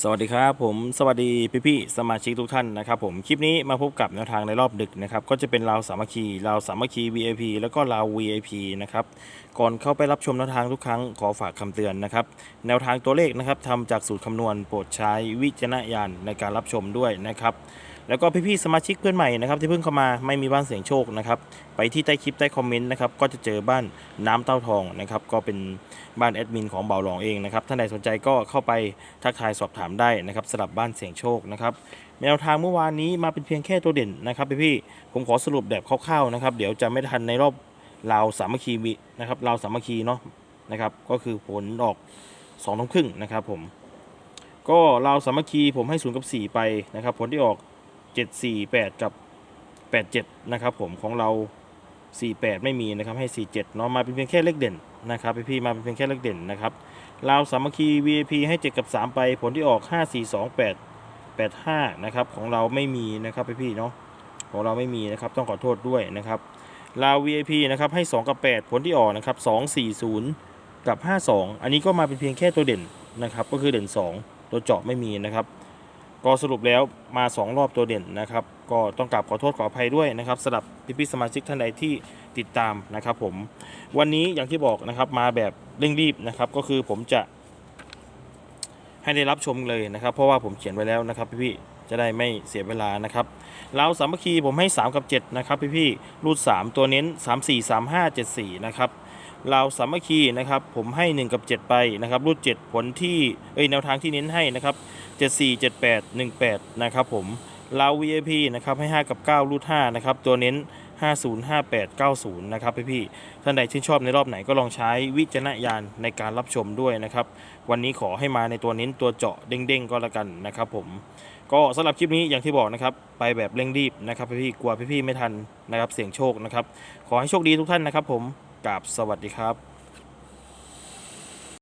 สวัสดีครับผมสวัสดีพี่พี่ๆสมาชิกทุกท่านนะครับผมคลิปนี้มาพบกับแนวทางในรอบดึกนะครับก็จะเป็นราวสามัคคีราวสามัคคี VIP แล้วก็ราว VIP นะครับก่อนเข้าไปรับชมแนวทางทุกครั้งขอฝากคำเตือนนะครับแนวทางตัวเลขนะครับทำจากสูตรคำนวณโปรดใช้วิจารณญาณในการรับชมด้วยนะครับ แล้วก็พี่ๆสมาชิกเพื่อนใหม่นะครับที่เพิ่งเข้ามาไม่มีบ้านเสียงโชคนะครับไปที่ใต้คลิปใต้คอมเมนต์นะครับก็จะเจอบ้านน้ำเต้าทองนะครับก็เป็นบ้านแอดมินของเบาหลองเองนะครับท่านใดสนใจก็เข้าไปทักทายสอบถามได้นะครับสำหรับบ้านเสียงโชคนะครับแนวทางเมื่อวานนี้มาเป็นเพียงแค่ตัวเด่นนะครับพี่ๆผมขอสรุปแบบคร่าวๆนะครับเดี๋ยวจะไม่ทันในรอบราวสามัคคีนะครับราวสามัคคีเนาะนะครับก็คือผลออก2องทุ่มครึ่งนะครับผมก็ราวสามัคคีผมให้0กับ 4 ไปนะครับผลที่ออก 7 4 8 กับ 8 7 นะครับผมของเรา 48 ไม่มีนะครับให้ 47 เนาะมาเป็นเพียงแค่เลขเด่นนะครับพี่ๆมาเป็นเพียงแค่เลขเด่นนะครับลาวสามัคคี VIP ให้ 7 กับ 3 ไปผลที่ออก 5 4 2 8 8 5 นะครับของเราไม่มีนะครับพี่ๆเนาะของเราไม่มีนะครับต้องขอโทษด้วยนะครับลาว VIP นะครับให้ 2 กับ 8 ผลที่ออกนะครับ 2 4 0 กับ 52 อันนี้ก็มาเป็นเพียงแค่ตัวเด่นนะครับ ก็คือเด่น 2 ตัวเจาะไม่มีนะครับ ก็สรุปแล้วมา 2 รอบตัวเด่นนะครับ ก็ต้องกราบขอโทษขออภัยด้วยนะครับสำหรับพี่ๆสมาชิกท่านใดที่ติดตามนะครับผม วันนี้อย่างที่บอกนะครับมาแบบเร่งรีบนะครับ ก็คือผมจะ ให้ได้รับชมเลยนะครับ เพราะว่าผมเขียนไว้แล้วนะครับพี่ๆจะได้ไม่เสียเวลานะครับเราสามัคคีผมให้ 3 กับ 7 นะครับพี่ๆรูด 3 ตัวเน้น 3 4 3 5 7 4 นะครับเราสามัคคีนะครับผมให้ 1 กับ 7 ไปนะครับรูด 7 ผลที่เอ้ยแนวทางที่เน้นให้นะครับ 74 78 18 นะครับผมเรา VIP นะครับให้ 5 กับ 9 รูด 5 นะครับตัวเน้น 50 58 90 นะครับพี่พี่ท่านใดชื่นชอบในรอบไหนก็ลองใช้วิจารณญาณในการรับชมด้วยนะครับ วันนี้ขอให้มาในตัวเน้นตัวเจาะเด้งๆก็แล้วกันนะครับผมก็สำหรับคลิปนี้อย่างที่บอกนะครับ ไปแบบเร่งรีบนะครับพี่พี่กลัวพี่พี่ไม่ทันนะครับเสี่ยงโชคนะครับ ขอให้โชคดีทุกท่านนะครับ ผมกราบสวัสดีครับ